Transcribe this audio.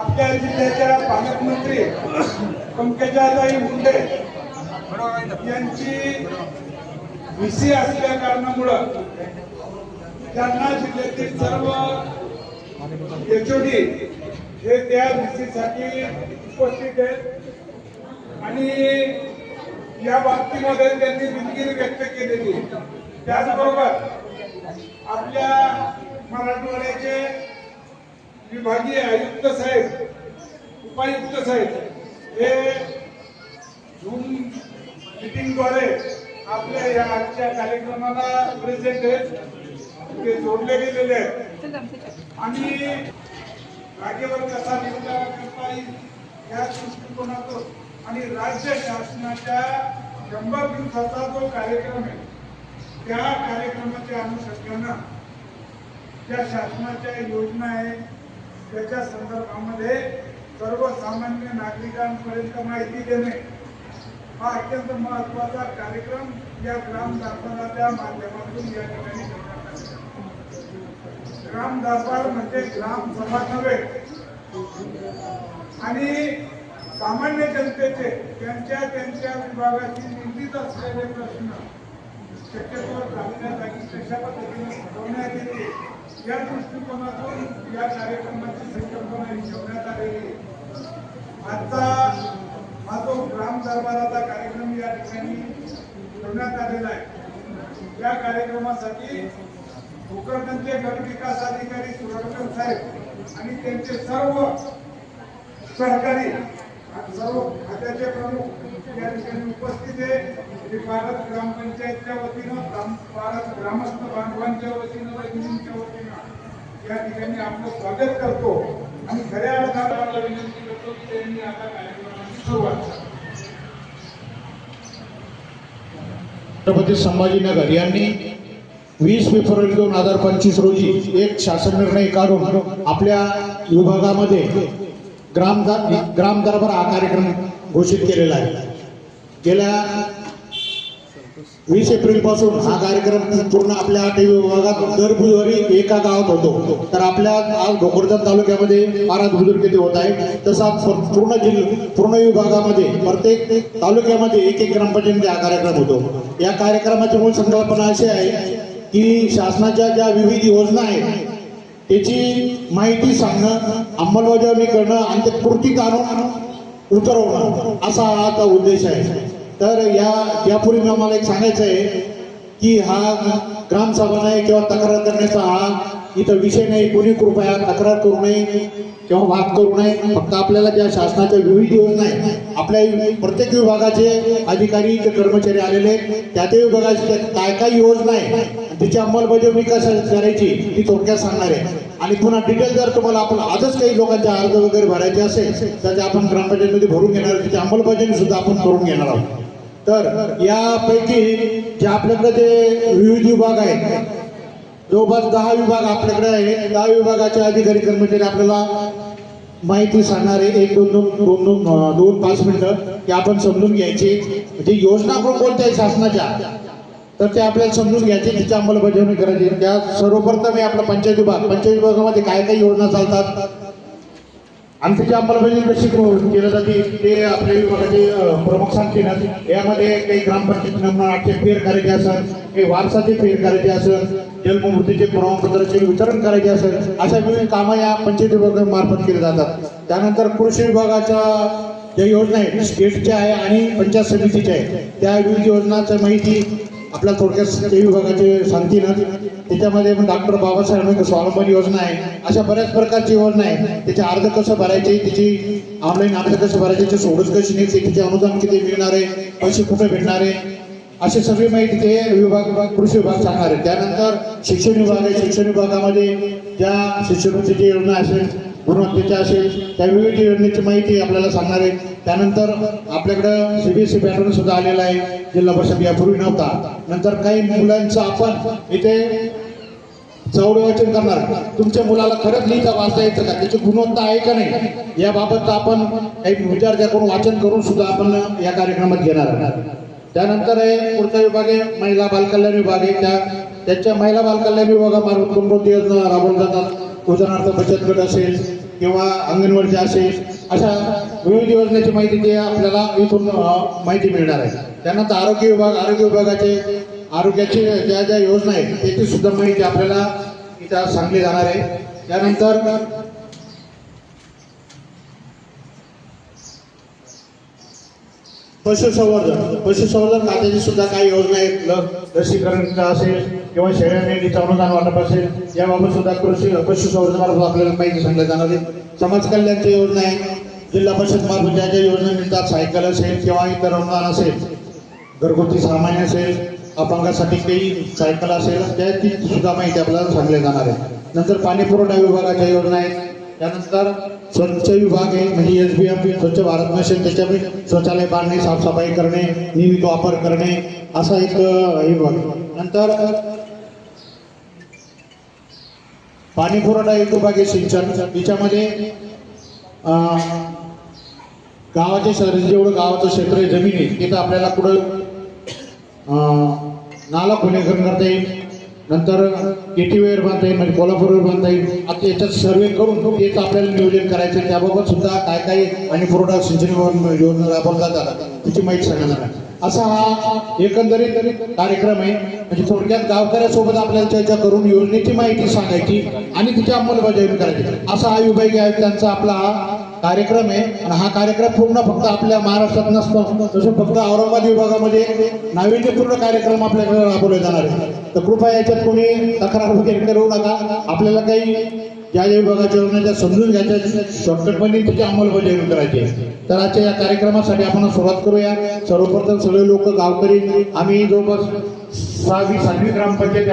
आपल्या जिल्ह्याच्या पालकमंत्री पंकजाताई मुंडे यांची व्हीसी असल्या कारणामुळं त्यांना जिल्ह्यातील सर्व एचओडी हे त्या व्हीसीसाठी उपस्थित आहेत. आणि या बाबतीमध्ये त्यांनी दिलगिरी व्यक्त केलेली. त्याचबरोबर आपल्या मराठवाड्याचे विभागीय आयुक्त साहेब उपायुक्त साहेब हे झूम मिटिंगद्वारे आपल्या या आजच्या कार्यक्रमाला प्रेझेंट आहेत. ते जोडले गेलेले आहेत. आणि जागेवर कसा निर्धार करता येईल या दृष्टिकोनातून आणि राज्य शासनाच्या शंभर दिवसाचा जो कार्यक्रम आहे त्या कार्यक्रमाच्या अनुषंगानं ज्या शासनाच्या योजना आहे त्याच्या संदर्भामध्ये सर्वसामान्य नागरिकांपर्यंत माहिती देणे हा अत्यंत महत्त्वाचा कार्यक्रम या ग्राम दरबाराच्या माध्यमातून या ठिकाणी ग्राम दरबार म्हणजे ग्राम सभा नव्हे आणि सामान्य जनतेचे त्यांच्या त्यांच्या विभागाची निगडीत असलेले प्रश्न शक्यतो चांगल्या जागी कशा पद्धतीने सोडवण्यात येते या दृष्टिकोनातून या कार्यक्रमाची संकल्पना ही ठेवण्यात आलेली आता हा जो ग्राम दरबाराचा कार्यक्रम या ठिकाणी ठेवण्यात आलेला आहे. या कार्यक्रमासाठी भोकरदनचे गट विकास अधिकारी सुरक्षण साहेब आणि त्यांचे सर्व सहकारी सर्व खात्याचे प्रमुख. या ठिकाणी उपस्थित आहे. श्री भारत ग्रामपंचायतच्या वतीनं भारत ग्रामस्थ बांधवांच्या वतीनं बहिणींच्या वतीनं या ठिकाणी आपलं स्वागत करतो. आणि खऱ्या अर्थाला विनंती करतो की त्यांनी आता कार्यक्रमाची सुरुवात छत्रपती संभाजीनगर यांनी वीस फेब्रुवारी दोन हजार पंचवीस रोजी एक शासन निर्णय काढून आपल्या विभागामध्ये ग्राम ग्राम दरबार हा कार्यक्रम घोषित केलेला आहे. गेल्या वीस एप्रिलपासून हा कार्यक्रम पूर्ण आपल्या आठ विभागात दर बुधवारी एका गावात होतो. तर आपल्या आज भोकरदन तालुक्यामध्ये महाराज बुजुर्ग येथे होत आहे तसा पूर्ण जिल्हा पूर्ण विभागामध्ये प्रत्येक तालुक्यामध्ये एक एक ग्रामपंचायतीमध्ये हा कार्यक्रम होतो. या कार्यक्रमाची मूळ संकल्पना अशी आहे की शासनाच्या ज्या विविध योजना आहेत त्याची माहिती सांगणं अंमलबजावणी करणं आणि ते कृतीत आणून उतरवणं असा हा आता उद्देश आहे. तर या यापूर्वी मी एक सांगायचं आहे की हा ग्रामसभा नाही किंवा तक्रार करण्याचा हा इथं विषय नाही. कोणी कृपया तक्रार करू नये किंवा वाद करू नये. फक्त आपल्याला ज्या शासनाच्या विविध योजना आहेत. आपल्या प्रत्येक विभागाचे अधिकारी ते कर्मचारी आलेले आहेत त्या त्या विभागाचे काय काय योजना आहे त्याची अंमलबजावणी कशा करायची ती थोडक्यात सांगणार आहे. आणि पुन्हा डिटेल जर तुम्हाला आपण आजच काही लोकांचे अर्ज वगैरे भरायचे असेल तर ते आपण ग्रामपंचायतीमध्ये भरून घेणार त्याची अंमलबजावणी सुद्धा आपण करून घेणार आहोत. तर यापैकी जे आपल्याकडे जे विविध विभाग आहेत जवळपास दहा विभाग आपल्याकडे आहे दहा विभागाचे अधिकारी कर्मचारी आपल्याला माहिती सांगणारे एक दोन दोन दोन दोन दोन पाच मिनिटं की आपण समजून घ्यायची. म्हणजे योजना कोण कोणत्या आहे? शासनाच्या. तर ते आपल्याला समजून घ्यायची तिची अंमलबजावणी करायची. त्या सर्वप्रथम हे आपला पंचायत विभाग पंचायत विभागामध्ये काय काय योजना चालतात? आणि त्याची अंमलबजावणी कशी केली जाते ते आपल्या विभागाचे प्रमुख सांगतील. यामध्ये काही ग्रामपंचायत नमुना आठशे फेर करायचे असेल काही वारसाचे फेर करायचे असेल जन्ममृत्यूचे प्रमाणपत्राचे वितरण करायचे असेल अशा विविध कामं या पंचायत विभागामार्फत केली जातात. त्यानंतर कृषी विभागाच्या ज्या योजना आहेत स्टेटच्या आहे आणि पंचायत समितीच्या आहे त्या विविध योजनांची माहिती आपल्या थोडक्यात ते विभागाचे सांगतील त्याच्यामध्ये पण डॉक्टर बाबासाहेब आंबेडकर स्वावलंबन योजना आहे. अशा बऱ्याच प्रकारची योजना आहे. त्याचे अर्ज कसं भरायचे त्याची ऑनलाईन अर्ज कसं भरायचे त्याची सोडत कशी निघते त्याचे अनुदान किती मिळणार आहे पैसे कुठे भेटणार आहे? अशी सगळी माहिती ते विभाग विभाग कृषी विभाग सांगणार आहे. त्यानंतर शिक्षण विभाग आहे. शिक्षण विभागामध्ये ज्या शिष्यवृत्तीची योजना असेल गुणवत्तेच्या असेल त्या विविध योजनेची माहिती आपल्याला सांगणार आहे. त्यानंतर आपल्याकडं सीबीएसई पॅटर्न सुद्धा आलेला आहे जिल्हा परिषद यापूर्वी नव्हता. नंतर काही मुलांचं आपण इथे चौड वाचन करणार. तुमच्या मुलाला खरंच लिहिता वाचता येतं का? त्याची गुणवत्ता आहे का नाही? याबाबत आपण काही विचार करून वाचन करून सुद्धा आपण या कार्यक्रमात घेणार आहोत. त्यानंतर आहे पुढचा विभाग आहे महिला बालकल्याण विभाग आहे. त्या त्यांच्या महिला बालकल्याण विभागामार्फत कोणकोणती योजना राबवल्या जातात. उदाहरणार्थ बचत गट असेल किंवा अंगणवाडी असेल अशा विविध योजनेची माहिती ते आपल्याला इथून माहिती मिळणार आहे. त्यानंतर आरोग्य विभाग आरोग्य विभागाचे आरोग्याचे ज्या ज्या योजना आहेत त्याची सुद्धा माहिती आपल्याला इथं सांगली जाणार आहे. त्यानंतर पशुसंवर्धन. पशुसंवर्धन खात्याची सुद्धा काही योजना आहेत. ल- लसीकरण असेल किंवा शेळ्या अनुदान वाटप असेल याबाबत सुद्धा कृषी पशुसंवर्धनाबाबत आपल्याला माहिती सांगण्यात जाणार आहे. समाज कल्याणची योजना आहे जिल्हा परिषद मार्फत ज्या ज्या योजना मिळतात सायकल असेल किंवा इतर अनुदान असेल घरगुती सामान्य असेल अपंगासाठी काही सायकल असेल त्याची सुद्धा माहिती आपल्याला सांगल्या जाणार आहे नंतर पाणी पुरवठा विभागाच्या योजना आहेत. त्यानंतर स्वच्छ विभाग आहे म्हणजे एस बी एम स्वच्छ भारत मिशन त्याच्यामध्ये शौचालय बांधणे साफसफाई करणे नियमित वापर करणे असा एक विभाग नंतर पाणी पुरवठा एक विभाग आहे सिंचन तिच्यामध्ये गावाचे गावाच्या जेवढं गावाचं क्षेत्र आहे जमीन आहे तिथं आपल्याला कुठं नाला खुलेकरण करता येईल. नंतर केटीवेअर बांधता येईल म्हणजे कोल्हापूरवर बांधता येईल. आता याच्यात सर्वे करून तेच आपल्याला नियोजन करायचं त्याबाबत सुद्धा काय काय आणि पुरवठा सिंचन योजना राबवल्या जातात त्याची माहिती सांगणार आहे. असा हा एकंदरीत कार्यक्रम आहे. म्हणजे थोडक्यात गावकऱ्यासोबत आपल्याला चर्चा करून योजनेची माहिती सांगायची आणि तिची अंमलबजावणी करायची. असा हा विभागीय आयुक्तांचा आपला हा कार्यक्रम आहे. आणि हा कार्यक्रम पूर्ण फक्त आपल्या महाराष्ट्रात नसतो. तसं फक्त औरंगाबाद विभागामध्ये नाविन्यपूर्ण कार्यक्रम आपल्याकडे राबवले जाणार आहे तर कृपया याच्यात कोणी तक्रार वगैरे करू नका. आपल्याला काही ज्या ज्या विभागाच्या योजना समजून घ्यायच्या शॉर्टकटमध्ये त्याची अंमलबजावणी करायची तर आजच्या या कार्यक्रमासाठी आपण सुरुवात करूया. सर्वप्रथम सगळे लोक गावकरी आम्ही जवळपास सहावी सातवी ग्रामपंचायत